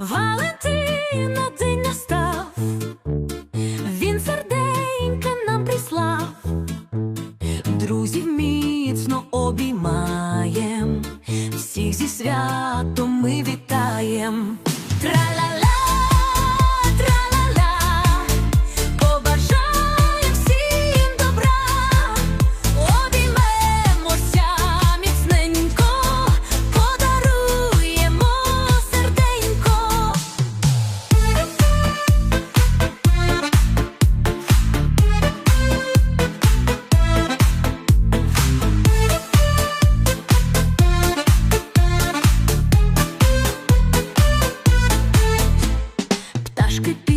Валентина день настав, він серденька нам прислав, друзів міцно обіймаєм, всіх зі святом ми вітаєм. Тра-ла-ла Пташки